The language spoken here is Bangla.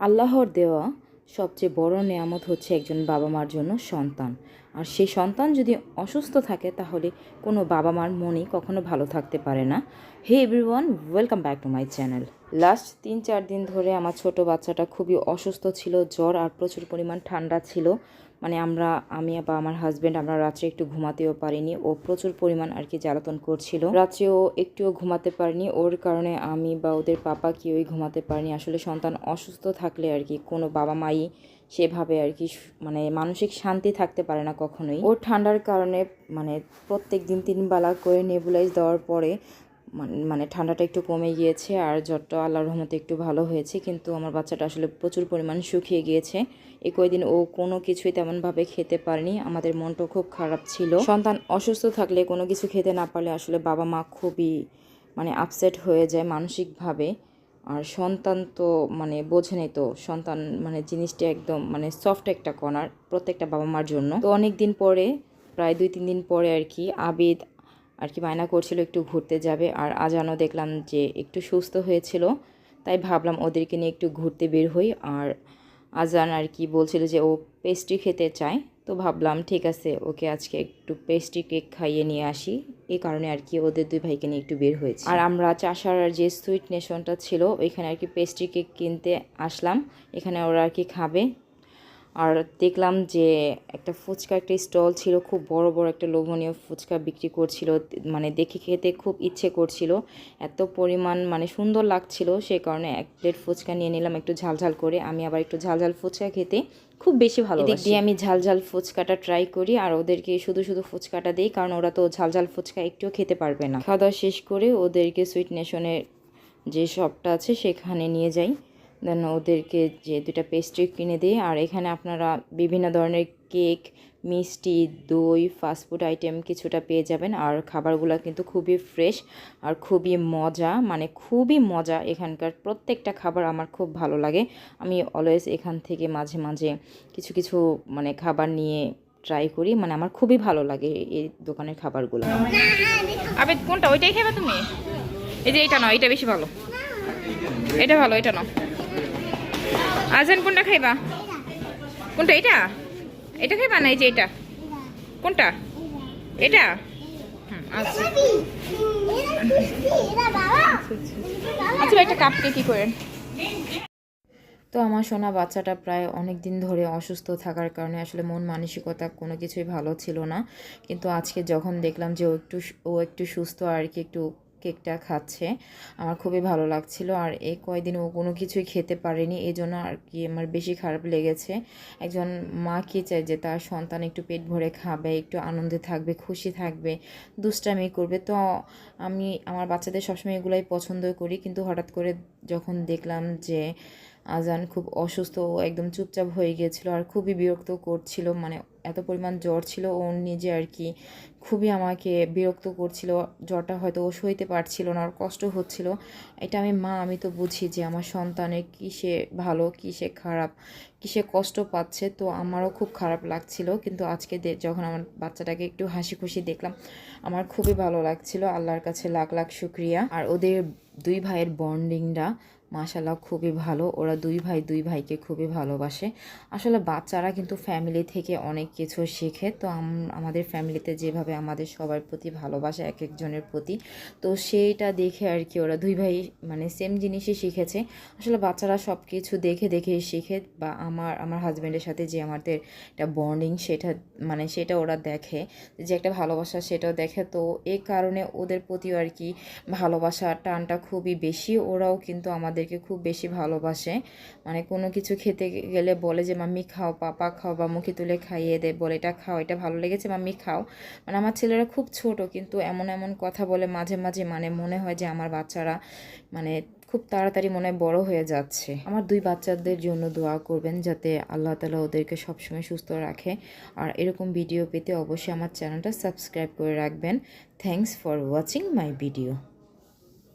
আল্লাহর দেওয়া সবচেয়ে বড় নেয়ামত হচ্ছে একজন বাবা মার জন্য সন্তান। আর সেই সন্তান যদি অসুস্থ থাকে, তাহলে কোনো বাবা মার মনই কখনো ভালো থাকতে পারে না। Hey everyone, welcome back to my channel. Last তিন চার দিন ধরে আমার ছোট বাচ্চাটা খুবই অসুস্থ ছিল, জ্বর আর প্রচুর পরিমাণ ঠান্ডা ছিল। মানে আমরা, আমি বা আমার হাজব্যান্ড আমরা রাত্রে একটু ঘুমাতেও পারিনি। ও প্রচুর পরিমাণ আর কি জ্বালাতন করছিল। রাত্রে ও একটুও ঘুমাতে পারিনি। ওর কারণে আমি বা ওদের পাপা কেউই ঘুমাতে পারিনি। আসলে সন্তান অসুস্থ থাকলে আর কি কোনো বাবা মাই সেভাবে আর কি মানে মানসিক শান্তি থাকতে পারে না কখনোই। ওর ঠান্ডার কারণে মানে প্রত্যেক দিন তিন বেলা করে নেবুলাইজ দেওয়ার পরে মান- ঠান্ডাটা একটু কমে গিয়েছে আর জ্বরটা আল্লাহর রহমতে একটু ভালো হয়েছে, কিন্তু আমার বাচ্চাটা আসলে প্রচুর পরিমাণ শুকিয়ে গিয়েছে। এই কয়দিন ও কোনো কিছুই তেমনভাবে খেতে পারেনি, আমাদের মনটা খুব খারাপ ছিল। সন্তান অসুস্থ থাকলে কোনো কিছু খেতে না পারলে আসলে বাবা মা খুবই মানে আপসেট হয়ে যায় মানসিকভাবে। আর সন্তান তো মানে বোঝেনি তো, সন্তান মানে জিনিসটা একদম মানে সফট একটা কণার প্রত্যেকটা বাবা মার জন্য। তো অনেক দিন পরে, প্রায় দুই তিন দিন পরে আর কি, আবিদ আর কি বায়না করছিল একটু ঘুরতে যাবে। আর আজানও দেখলাম যে একটু সুস্থ হয়েছিল, তাই ভাবলাম ওদেরকে নিয়ে একটু ঘুরতে বের হই। আর আজান আর কি বলছিল যে ও পেস্ট্রি খেতে চায়, তো ভাবলাম ঠিক আছে, ওকে আজকে একটু পেস্ট্রি কেক খাইয়ে নিয়ে আসি। এই কারণে আর কি ওদের দুই ভাইকে নিয়ে একটু বের হয়েছে। আর আমরা চাষার যে সুইট নেশনটা ছিল, ওইখানে আর কি পেস্ট্রি কেক কিনতে আসলাম। এখানে ওরা আর কি খাবে। আর দেখলাম যে একটা ফুচকা একটা স্টল ছিল, খুব বড় বড় একটা লোভনীয় ফুচকা বিক্রি করছিল মানে দেখে খেতে খুব ইচ্ছে করছিল। এত পরিমাণ মানে সুন্দর লাগছিল, সে কারণে এক প্লেট ফুচকা নিয়ে নিলাম একটু ঝালঝাল করে। আমি আবার একটু ঝালঝাল ফুচকা খেতে খুব বেশি ভালো এদিক দিয়ে আমি ঝালঝাল ফুচকাটা ট্রাই করি আর ওদেরকে শুধু শুধু ফুচকাটা দিই, কারণ ওরা তো ঝালঝাল ফুচকা একটুও খেতে পারবে না। খাওয়া দাওয়া শেষ করে ওদেরকে সুইট নেশনের যে শপটা আছে, সেখানে নিয়ে যাই। দেন ওদেরকে যে দুটা পেস্ট্রি কিনে দিই। আর এখানে আপনারা বিভিন্ন ধরনের কেক মিষ্টি, দই ফাস্টফুড আইটেম কিছুটা পেয়ে যাবেন। আর খাবারগুলো কিন্তু খুবই ফ্রেশ আর খুবই মজা মানে খুবই মজা এখানকার প্রত্যেকটা খাবার আমার খুব ভালো লাগে। আমি অলওয়েজ এখান থেকে মাঝে মাঝে কিছু কিছু মানে খাবার নিয়ে ট্রাই করি মানে আমার খুবই ভালো লাগে এই দোকানের খাবারগুলো। আবেদ কোনটা? ওইটাই খাবে তুমি? এই যে এটা নয় এটা বেশি ভালো। এটা ভালো, এটা নাও। আজান কোনটা খাইবা? কোনটা এটা এটা খাইবা না এই যে এটা কোনটা? এটা আচ্ছা। আচ্ছা একটা কাপকে কি করেন? তো আমার সোনা বাচ্চাটা প্রায় অনেক দিন ধরে অসুস্থ থাকার কারণে আসলে মন মানসিকতা কোনো কিছুই ভালো ছিল না। কিন্তু আজকে যখন দেখলাম যে ও একটু ও একটু সুস্থ আর কি একটু কেকটা খাচ্ছে। আমার খুবই ভালো লাগছিল আর এই কয়দিন ও কোনো কিছুই খেতে পারেনি এই জন্য আর কি আমার বেশি খারাপ লেগেছে। একজন মা কি চায় যে তার সন্তান একটু পেট ভরে খাবে, একটু আনন্দে থাকবে, খুশি থাকবে, দুষ্টামি করবে। তো আমি, আমার বাচ্চাদের সবসময় এগুলাই পছন্দ করি, কিন্তু হঠাৎ করে যখন দেখলাম যে আজান খুব অসুস্থ ও একদম চুপচাপ হয়ে গিয়েছিল আর খুবই বিরক্ত করছিল। মানে এত পরিমাণ জ্বর ছিল ও নিজে আর কি খুবই আমাকে বিরক্ত করছিল। জ্বরটা হয়তো ও সইতে পারছিল না আর কষ্ট হচ্ছিল। এটা আমি মা, আমি তো বুঝি যে আমার সন্তানের কিসে ভালো কিসে খারাপ কিসে কষ্ট পাচ্ছে। তো আমারও খুব খারাপ লাগছিল। কিন্তু আজকে যখন আমার বাচ্চাটাকে একটু হাসি খুশি দেখলাম, আমার খুবই ভালো লাগছিল। আল্লাহর কাছে লাখ লাখ শুক্রিয়া। আর ওদের দুই ভাইয়ের বন্ডিংটা মাশাল্লাহ খুবই ভালো। ওরা দুই ভাই, দুই ভাইকে খুবই ভালোবাসে। আসলে বাচ্চারা কিন্তু ফ্যামিলি থেকে অনেক কিছু শেখে। তো আমাদের ফ্যামিলিতে যেভাবে আমাদের সবার প্রতি ভালোবাসা এক একজনের প্রতি, তো সেইটা দেখে আর কি ওরা দুই ভাই মানে সেম জিনিসই শিখেছে। আসলে বাচ্চারা সব কিছু দেখে দেখে শিখে বা আমার আমার হাজব্যান্ডের সাথে যে আমাদের একটা বন্ডিং সেটা মানে সেটা ওরা দেখে। যে একটা ভালোবাসা সেটাও দেখে। তো এই কারণে ওদের প্রতিও আর কি ভালোবাসা টানটা খুবই বেশি। ওরাও কিন্তু আমাদেরকে খুব বেশি ভালোবাসে। মানে কোনো কিছু খেতে গেলে বলে যে, মাম্মি, খাও, পাপা, খাও বা মুখে তুলে খাইয়ে দেয় বলে এটা খাও, এটা ভালো লেগেছে, মাম্মি, খাও। মানে আমার ছেলেরা খুব ছোট, কিন্তু এমন এমন কথা বলে মাঝে মাঝে মানে মনে হয় যে, আমার বাচ্চারা মানে খুব তাড়াতাড়ি মনে হয় বড় হয়ে যাচ্ছে। আমার দুই বাচ্চাদের জন্য দোয়া করবেন যাতে আল্লাহ তালা ওদেরকে সবসময় সুস্থ রাখে। আর এরকম ভিডিও পেতে অবশ্যই আমার চ্যানেলটা সাবস্ক্রাইব করে রাখবেন। Thanks for watching my video